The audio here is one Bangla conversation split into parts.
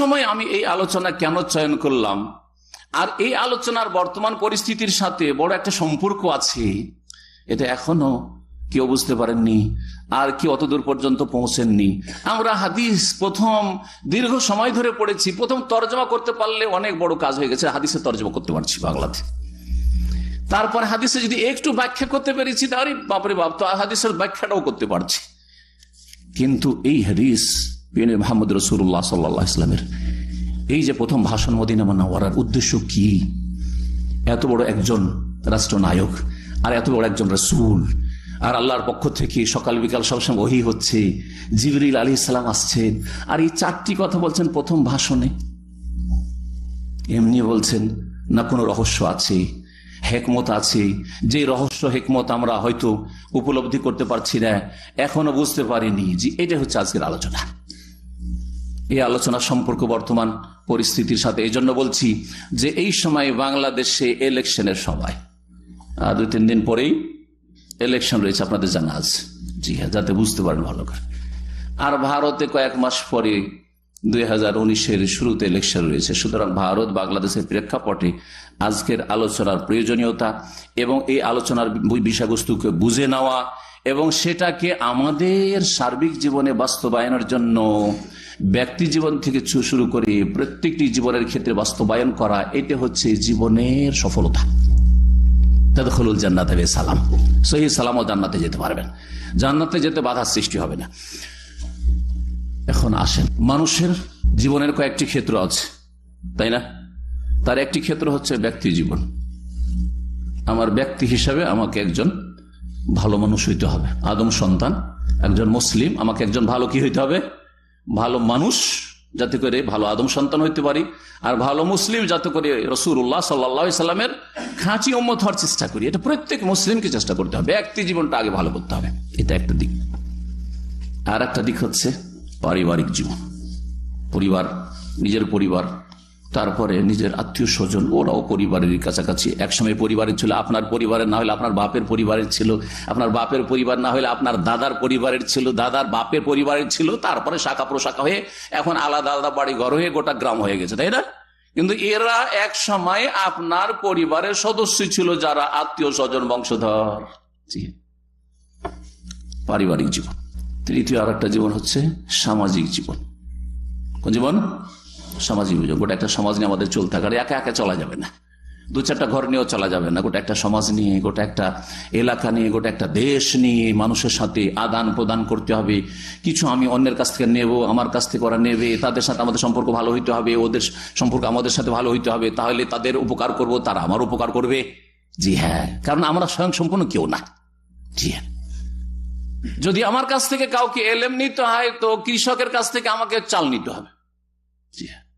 সময় আমি এই আলোচনা কেন চয়ন করলাম? আর এই আলোচনার বর্তমান পরিস্থিতির সাথে বড় একটা সম্পর্ক আছে। এটা এখনও কেউ বুঝতে পারেননি, আর কি অতদূর পর্যন্ত পৌঁছেননি। আমরা হাদিস প্রথম দীর্ঘ সময় ধরে পড়েছি, প্রথম তর্জমা করতে পারলে অনেক বড় কাজ হয়ে গেছে, হাদিসে তর্জমা করতে পারছি বাংলাতে। তারপর হাদিসে যদি একটু ব্যাখ্যা করতে পেরেছি, তাহলে বাপরে বাপ, তো হাদিসের ব্যাখ্যাটাও করতে পারছি। কিন্তু এই হাদিস মোহাম্মদ রসুল্লাহ সাল্লাহ ইসলামের এই যে প্রথম ভাষণ মদিনা মানাওয়ার উদ্দেশ্য কি? এত বড় একজন রাষ্ট্রনায়ক আর এত বড় একজন রসুল। আর আল্লাহর পক্ষ থেকে সকাল বিকাল সবসময় ওহি হচ্ছে, জিবরিল আলী ইসলাম আসছেন আর এই চারটি কথা বলছেন প্রথম ভাষণে। এমনি বলছেন, না, কোনো রহস্য আছে, হেকমত আছে। যে রহস্য, হেকমত আমরা হয়তো উপলব্ধি করতে পারছি না, এখনও বুঝতে পারিনি। যে এটা হচ্ছে আজকের আলোচনা। এই আলোচনা সম্পর্ক বর্তমান পরিস্থিতির সাথে। এই জন্য বলছি যে এই সময় বাংলাদেশে ইলেকশনের সময়। দুই, তিন দিন পরেই ইলেকশন রয়েছে আপনাদের জানা আছে। জি হ্যাঁ যাতে বুঝতে পারেন ভালো করে। আর ভারতে কয়েক মাস পরে দুই হাজার উনিশের শুরুতে ইলেকশন রয়েছে। সুতরাং ভারত বাংলাদেশের প্রেক্ষাপটে আজকের আলোচনার প্রয়োজনীয়তা এবং এই আলোচনার বিষয়বস্তুকে বুঝে নেওয়া এবং সেটাকে আমাদের সার্বিক জীবনে বাস্তবায়নের জন্য ব্যক্তি জীবন থেকে শুরু করে প্রত্যেকটি জীবনের ক্ষেত্রে বাস্তবায়ন করা, এটা হচ্ছে জীবনের সফলতা। তদখলুল জান্নাতে সালাম। সহি সালামও জান্নাতে যেতে পারবেন। জান্নাতে যেতে বাধার সৃষ্টি হবে না। এখন আসেন। মানুষের জীবনের কয়েকটি ক্ষেত্র আছে। তাই না? তার একটি ক্ষেত্র হচ্ছে ব্যক্তি জীবন। আমার ব্যক্তি হিসাবে আমাকে একজন ভালো মানুষ হইতে হবে। আদম সন্তান, একজন মুসলিম, আমাকে একজন ভালো কি হইতে হবে? ভালো মানুষ, যাতে করে ভালো আদম সন্তান হইতে পারি, আর ভালো মুসলিম যাতে করে রসুল্লাহ সাল্লা সাল্লামের খাঁচি অম্মত হওয়ার চেষ্টা করি। এটা প্রত্যেক মুসলিমকে চেষ্টা করতে হবে। ব্যক্তি জীবনটা আগে ভালো করতে হবে। এটা একটা দিক। আর একটা দিক হচ্ছে পারিবারিক জীবন। পরিবার, নিজের পরিবার তারপরে নিজের আত্মীয় স্বজন, ওরাও পরিবারের কাছাকাছি। একসময় পরিবারের ছিল, আপনার পরিবারের না হলে আপনার বাপের পরিবারের ছিল। আপনার বাপের পরিবার না হলে আপনার দাদার পরিবারের ছিল। দাদার বাপের পরিবারের ছিল, তারপরে শাখা প্রশাখা হয়ে এখন আলাদা আলাদা বাড়ি ঘর হয়ে গোটা গ্রাম হয়ে গেছে, তাই না? কিন্তু এরা এক সময় আপনার পরিবারের সদস্য ছিল যারা আত্মীয় স্বজন, বংশধর। পারিবারিক জীবন। তৃতীয় আর একটা জীবন হচ্ছে সামাজিক জীবন। কোন জীবন? সামাজিক জীবন গোটা একটা সমাজ নিয়ে আমাদের চলতে থাকে একা একা চলা যাবে না। দু চারটা ঘর নিয়েও চলা যাবে না, গোটা একটা সমাজ নিয়ে, গোটা একটা এলাকা নিয়ে, গোটা একটা দেশ নিয়ে, মানুষের সাথে আদান প্রদান করতে হবে। কিছু আমি অন্যের কাছ থেকে নেব, আমার কাছ থেকে ওরা নেবে, তাদের সাথে আমাদের সম্পর্ক ভালো হইতে হবে, ওদের সম্পর্ক আমাদের সাথে ভালো হইতে হবে, তাহলে তাদের উপকার করব, তারা আমার উপকার করবে। জি হ্যাঁ কারণ আমরা স্বয়ং সম্পূর্ণ কেউ না। জি হ্যাঁ। যদি আমার কাছ থেকে কাউকে এলএম নিতে হয়, তো কৃষকের কাছ থেকে আমাকে চাল নিতে হবে। জি হ্যাঁ।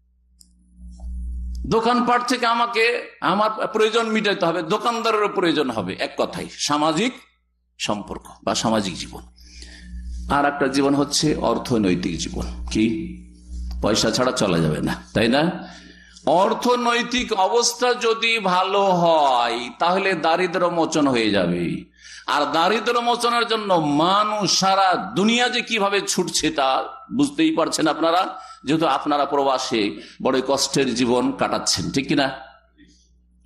দোকানপাট থেকে আমাকে আমার প্রয়োজন মিটাইতে হবে, দোকানদারেরও প্রয়োজন হবে, এক কথাই সামাজিক সম্পর্ক বা সামাজিক জীবন। আর একটা জীবন হচ্ছে অর্থনৈতিক জীবন। কি? পয়সা ছাড়া চলা যাবে না, তাই না? অর্থনৈতিক অবস্থা যদি ভালো হয়, তাহলে দারিদ্র মোচন হয়ে যাবে। আর দারিদ্র মোচনের জন্য মানুষ সারা দুনিয়া যে কীভাবে ছুটছে তা বুঝতেই পারছেন আপনারা? যেহেতু আপনারা প্রবাসে বড় কষ্টের জীবন কাটাচ্ছেন, ঠিক কিনা?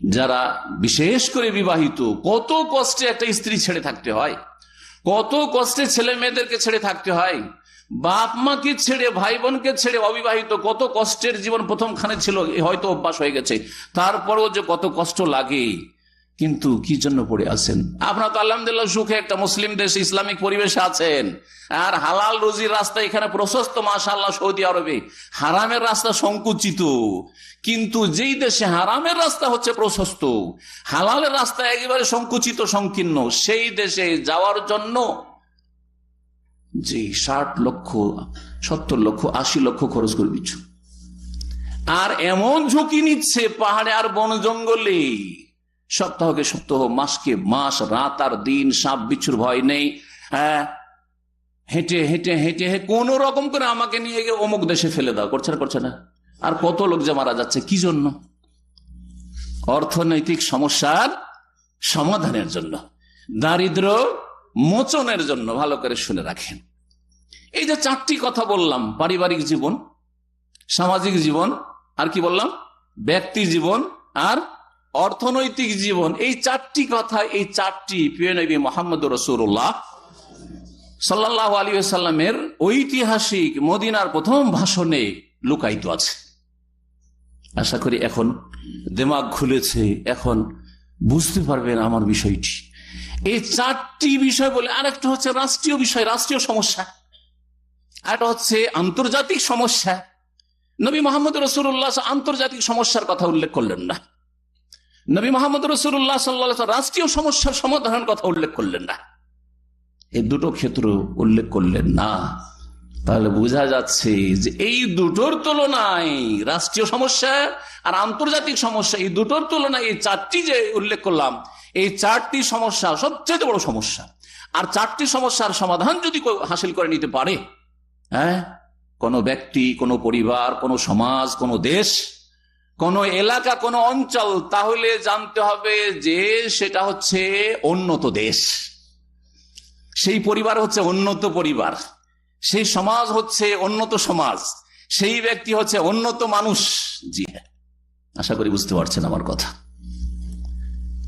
যারা বিশেষ করে বিবাহিত, কত কষ্টে একটা স্ত্রী ছেড়ে থাকতে হয়? কত কষ্টে ছেলে মেয়েদেরকে ছেড়ে থাকতে হয়? বাপ মাকে ছেড়ে ভাই বোনকে ছেড়ে অবিবাহিত, কত কষ্টের জীবন প্রথমখানে ছিল হয়তো অভ্যাস হয়ে গেছে। তারপরও যে কত কষ্ট লাগে। কিন্তু কি জন্য পড়ে আছেন? আপনার তো আলহামদুলিল্লাহ সুখে একটা মুসলিম দেশ, ইসলামিক পরিবেশে আছেন। আর হালাল রুজির রাস্তা এখানে প্রশস্ত মাশাল্লাহ সৌদি আরবে। হারামের রাস্তা সংকুচিত। কিন্তু যেই দেশে হারামের রাস্তা হচ্ছে প্রশস্ত, হালালের রাস্তা একেবারে সংকুচিত, সংকীর্ণ, সেই দেশে যাওয়ার জন্য যে ষাট লক্ষ, সত্তর লক্ষ, আশি লক্ষ খরচ করে দিচ্ছ। আর এমন ঝুঁকি নিচ্ছে পাহাড়ে আর বন জঙ্গলে সপ্তাহকে সপ্তাহ, মাসকে মাস, রাত আর দিন, সাপ, বিচ্ছুর, ভয় নেই। হ্যাঁ? হেঁটে হেঁটে হেঁটে কোন রকম করে আমাকে নিয়ে গিয়ে অমুক দেশে ফেলে দাও। করছে না করছে না। আর কত লোক যে মারা যাচ্ছে, কি জন্য? অর্থনৈতিক সমস্যার সমাধানের জন্য, দারিদ্র মোচনের জন্য ভালো করে শুনে রাখেন। এই যে চারটি কথা বললাম, পারিবারিক জীবন, সামাজিক জীবন, আর কি বললাম? ব্যক্তি জীবন আর অর্থনৈতিক জীবন, এই চারটি কথা এই চারটি প্রিয় নবী মোহাম্মদ রসুল্লাহ সাল্লাহ আলী সাল্লামের ঐতিহাসিক মদিনার প্রথম ভাষণে লুকায়িত আছে। আশা করি এখন দেমাগ খুলেছে, এখন বুঝতে পারবেন আমার বিষয়টি। এই চারটি বিষয় বলে আরেকটা হচ্ছে রাষ্ট্রীয় বিষয়, রাষ্ট্রীয় সমস্যা। আরেকটা হচ্ছে আন্তর্জাতিক সমস্যা। নবী মোহাম্মদ রসুল্লাহ আন্তর্জাতিক সমস্যার কথা উল্লেখ করলেন না। নবী মোহাম্মদ রসুল্লাহ সাল্লাহ রাষ্ট্রীয় সমস্যার সমাধানের কথা উল্লেখ করলেন না। এই দুটো ক্ষেত্র উল্লেখ করলেন না। তাহলে বোঝা যাচ্ছে যে এই দুটোর তুলনায় রাষ্ট্রীয় সমস্যা আর আন্তর্জাতিক সমস্যা, এই দুটোর তুলনায় এই চারটি যে উল্লেখ করলাম, এই চারটি সমস্যা সবচেয়ে বড় সমস্যা। আর চারটি সমস্যার সমাধান যদি হাসিল করে নিতে পারে হ্যাঁ কোনো ব্যক্তি, কোনো পরিবার, কোনো সমাজ, কোনো দেশ কোন এলাকা, কোন অঞ্চল, তাহলে জানতে হবে যে সেটা হচ্ছে উন্নত দেশ। সেই পরিবার হচ্ছে উন্নত পরিবার। সেই সমাজ হচ্ছে উন্নত সমাজ। সেই ব্যক্তি হচ্ছে উন্নত মানুষ। জি হ্যাঁ আশা করি বুঝতে পারছেন আমার কথা।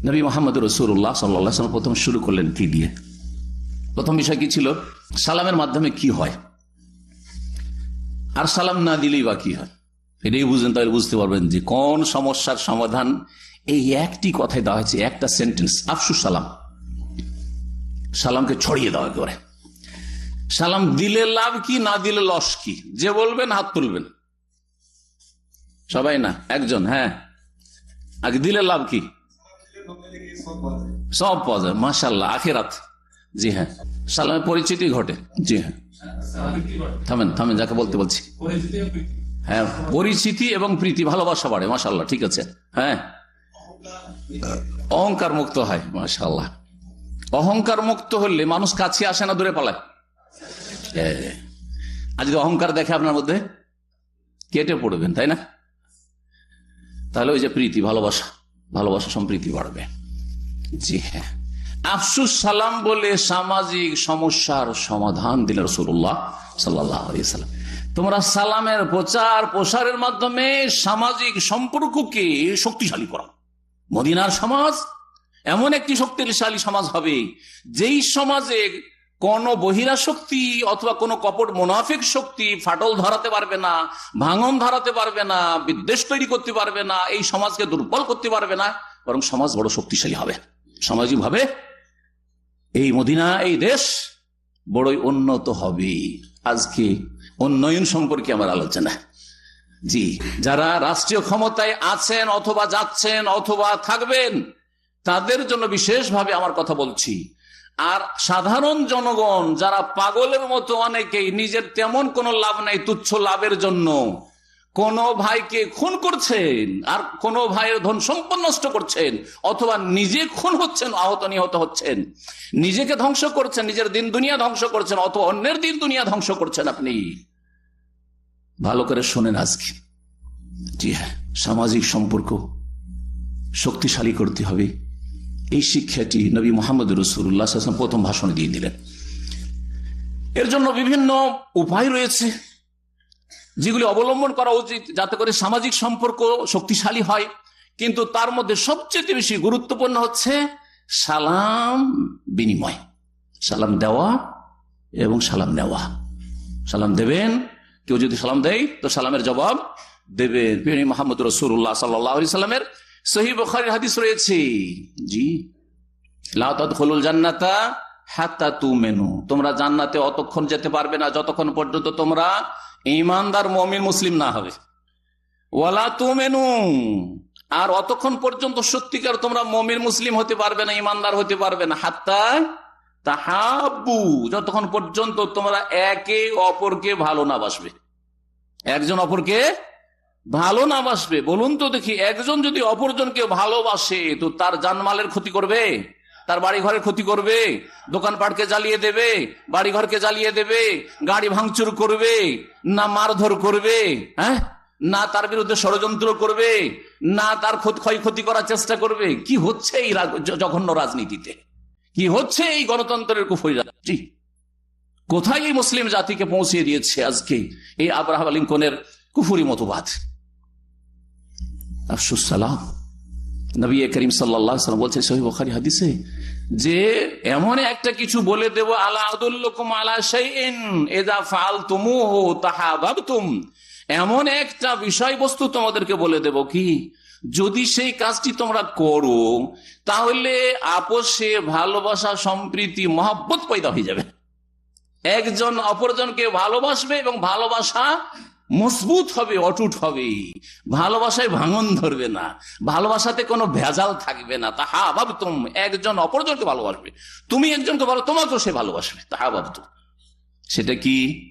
নবী মোহাম্মদ রসুল্লাহ সাল্লাম প্রথম শুরু করলেন কি দিয়ে? প্রথম বিষয় কি ছিল? সালামের মাধ্যমে কি হয়? আর সালাম না দিলেই বা কি হয়? এটাই বুঝলেন তাহলে বুঝতে পারবেন যে কোন সমস্যার সমাধান এই একটি কথায় দেওয়া হয়েছে, একটা সেন্টেন্স আফসুস সালাম। সালামকে ছড়িয়ে দেওয়া করে সালাম দিলে লাভ কি, না দিলে লস কি? যে বলবেন, হাত তুলবেন। সবাই না? একজন হ্যাঁ। আগে দিলে লাভ কি? সব পাওয়া যায়। মাসাল্লাহ আখেরাত। জি হ্যাঁ। সালামের পরিচিতি ঘটে। জি হ্যাঁ। থামেন থামেন, যাকে বলতে বলছি। হ্যাঁ পরিচিতি এবং প্রীতি, ভালোবাসা বাড়ে মাসাল্লাহ ঠিক আছে? হ্যাঁ? অহংকার মুক্ত হয় মাসাল্লাহ অহংকার মুক্ত হলে মানুষ কাছে আসে না, দূরে পালায়। যদি অহংকার দেখে আপনার মধ্যে, কেটে পড়বেন, তাই না? তাহলে ওই যে প্রীতি, ভালোবাসা ভালোবাসা সম্প্রীতি বাড়বে। জি হ্যাঁ। আফসুস সালাম বলে সামাজিক সমস্যার সমাধান দিলেন রসুল্লাহ সাল্লাহ সাল্লাম তোমরা সালামের প্রচার প্রসারের মাধ্যমে সামাজিক সম্পর্ককে শক্তিশালী করো। মদিনার সমাজ এমন একটি শক্তিশালী সমাজ হবে, যেই সমাজে কোন বহিরা শক্তি অথবা কোন কপট মোনাফিক শক্তি ফাটল ধরাতে পারবে না, ভাঙন ধরাতে পারবে না, বিদ্বেষ তৈরি করতে পারবে না, এই সমাজকে দুর্বল করতে পারবে না, বরং সমাজ বড় শক্তিশালী হবে। সামাজিক ভাবে এই মদিনা, এই দেশ বড়ই উন্নত হবে। আজকে উন্নয়ন সম্পর্কে আমার আলোচনা। জি, যারা রাষ্ট্রীয় ক্ষমতায় আছেন অথবা যাচ্ছেন অথবা থাকবেন, তাদের জন্য বিশেষভাবে আমার কথা বলছি। আর সাধারণ জনগণ, যারা পাগলের মতো অনেকেই, নিজের তেমন কোনো লাভ নাই, তুচ্ছ লাভের জন্য। কোন ভাইকে খুন করছেন, আর কোন ভাইয়ের ধন সম্পদ নষ্ট করছেন, অথবা নিজে খুন হচ্ছেন, আহত নিহত হচ্ছেন, নিজেকে ধ্বংস করছেন, নিজের দিন দুনিয়া ধ্বংস করছেন, অথবা অন্যের দিন দুনিয়া ধ্বংস করছেন আপনি। ভালো করে শোনেন আজকে। জি হ্যাঁ সামাজিক সম্পর্ক শক্তিশালী করতে হবে। এই শিক্ষাটি নবী মোহাম্মদ রসুল্লাহ প্রথম ভাষণে দিয়ে দিলেন। এর জন্য বিভিন্ন উপায় রয়েছে। যেগুলি অবলম্বন করা উচিত যাতে করে সামাজিক সম্পর্ক শক্তিশালী হয়। কিন্তু তার মধ্যে সবচেয়ে বেশি গুরুত্বপূর্ণ হচ্ছে সালাম বিনিময়। সালাম দেওয়া এবং সালাম নেওয়া। সালাম দেবেন, কেউ যদি সালাম দেয়, তো সালামের জবাব দেবেন মোহাম্মদ রসুল্লাহ সাল্লাহ সাল্লামের সহি হাদিস রয়েছে। জি। লাউল জান্নাতা হাতা তু মেনু তোমরা জান্নাতে অতক্ষণ যেতে পারবে না, যতক্ষণ পর্যন্ত তোমরা ইমানদার মমিন মুসলিম না হবে। ওয়ালা তু মেনু আর অতক্ষণ পর্যন্ত সত্যিকার তোমরা মমিন মুসলিম হতে পারবে না, ইমানদার হতে পারবে না। হাত্তা তাহাবু যতক্ষণ পর্যন্ত তোমরা একে অপরকে ভালো না বাসবে। একজন অপরকে ভালো না বাসবে। বলুন তো দেখি, একজন যদি অপরজনকে ভালোবাসে, তো তার জানমালের ক্ষতি করবে? তার বাড়ি ঘরের ক্ষতি করবে, দোকানপাটকে জ্বালিয়ে দেবে বাড়ি ঘরকে জ্বালিয়ে দেবে, গাড়ি ভাঙচুর করবে, না মারধর করবে হ্যাঁ? না তার বিরুদ্ধে ষড়যন্ত্র করবে, না তার ক্ষয়ক্ষতি করার চেষ্টা করবে। কি হচ্ছে এই জঘন্য রাজনীতিতে? কি হচ্ছে এই গণতন্ত্রের কুফরি কোথায় এই মুসলিম জাতিকে পৌঁছিয়ে দিয়েছে আজকে এই আব্রাহাম লিঙ্কনের কুফুরি মতবাদ? আফসুস সালাম। নবী করিম সাল্লাম বলছে সহি বখারি হাদিসে, যে এমন একটা কিছু বলে দেব, আলা তাহাবাবতুম। এমন একটা বিষয়বস্তু তোমাদেরকে বলে দেব কি, যদি সেই কাজটি তোমরা করো, তাহলে আপোষে ভালোবাসা, সম্প্রীতি, মহাব্বত পয়দা হয়ে যাবে। একজন অপরজনকে ভালোবাসবে এবং ভালোবাসা মজবুত হবে, অটুট হবে। ভালোবাসায় ভাঙন ধরবে না। ভালোবাসাতে কোনো ভেজাল থাকবে না। তাহা ভাবতুম একজন অপরজনকে ভালোবাসবে। তুমি একজনকে ভালো, তোমাকেও সে ভালোবাসবে। তাহা ভাবতুম সেটা কি?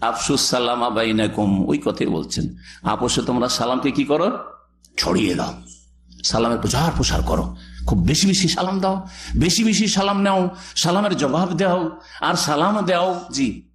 আফসুস সালাম সালামা বাইনাকুম। ওই কথাই বলছেন। আপোষে তোমরা সালামকে কি করো? ছড়িয়ে দাও। সালামের প্রচার প্রসার করো। খুব বেশি বেশি সালাম দাও। বেশি বেশি সালাম নাও। সালামের জবাব দাও। আর সালাম দাও, জি।